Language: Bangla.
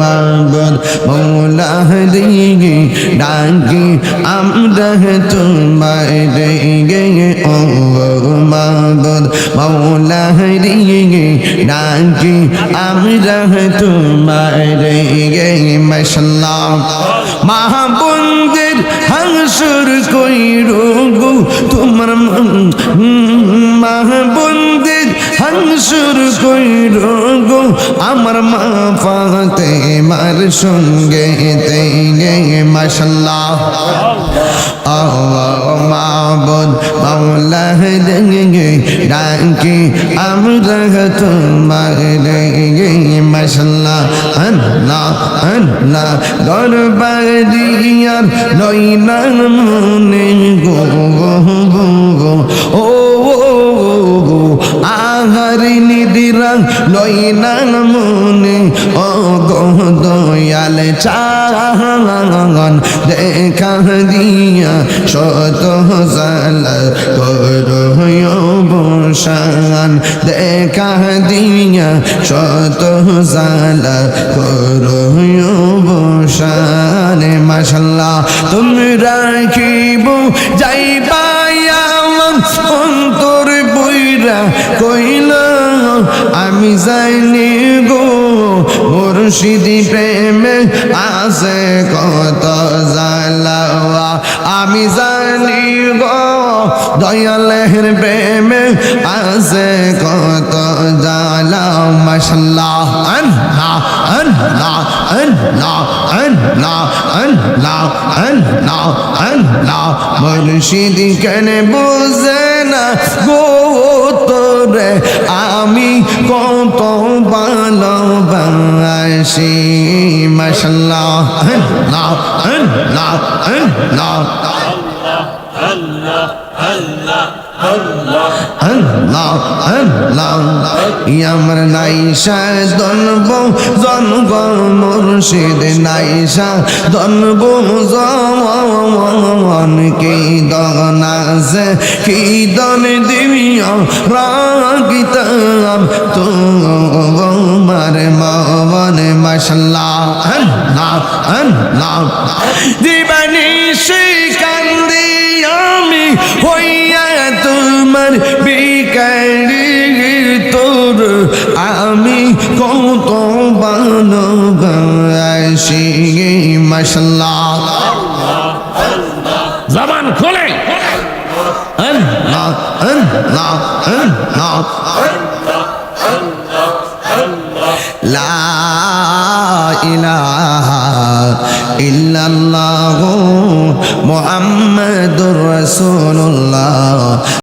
মাবুদ মৌলা দিগে ডাকি আমরা তোমায় গে ও মাবুদ মৌলা দিগে ডাকি আমরা তোমায় গে মশাল্লাহ মাহবুদের হাসুর কই রোগু তোমার হাসুর কই রোগু আমার মা ফাতে মার সঙ্গে তে গে মাশাল্লাহ মাবুদ মাওলা গে ডাকি আমরা তোমার গে মাশাল্লাহ, আল্লাহ আল্লাহ। দরবারিয়ার নইনা মনে গো গো গো। ও নিদিরাং লইনা মনে ও দয়াল চাঙ্গন দেখা দিয়া শত জাল করো বসান, দেখা দিয়া শত জাল করো বসান। মাশাল্লাহ তুমি রাখিব যাইবাই আমার অন্তর বইরা কইল আমি যাইনি গো মুর্শিদি প্রেমে আসে কত জালাওয়া আমি জানি গো দয়ালের প্রেমে আসে কত জালা মাশাল্লাহ আল্লাহ আল্লাহ আল্লাহ আল্লাহ আল্লাহ আল্লাহ। মুর্শিদ কেন বুঝে না গো তোরে আমি কত ভালোবাসি মাশাল্লাহ আল্লাহ আল্লাহ আল্লাহ আল্লাহ আল্লাহ আমার নাইশা দনব জনগ মুর্শিদ নাইশা দনব জন কি দন আছে? কি দন দিবিয়া রাগিতাম? তোমার মন মাশাল্লাহ, আল্লাহ আল্লাহ। দিবানি কান্দি তোমার বিকারি তোর আমি কত ভালোবাসি মাশাল্লাহ। জবান খোলে। লা ইলাহা ইল্লাল্লাহু মুহাম্মাদুর রাসূলুল্লাহ।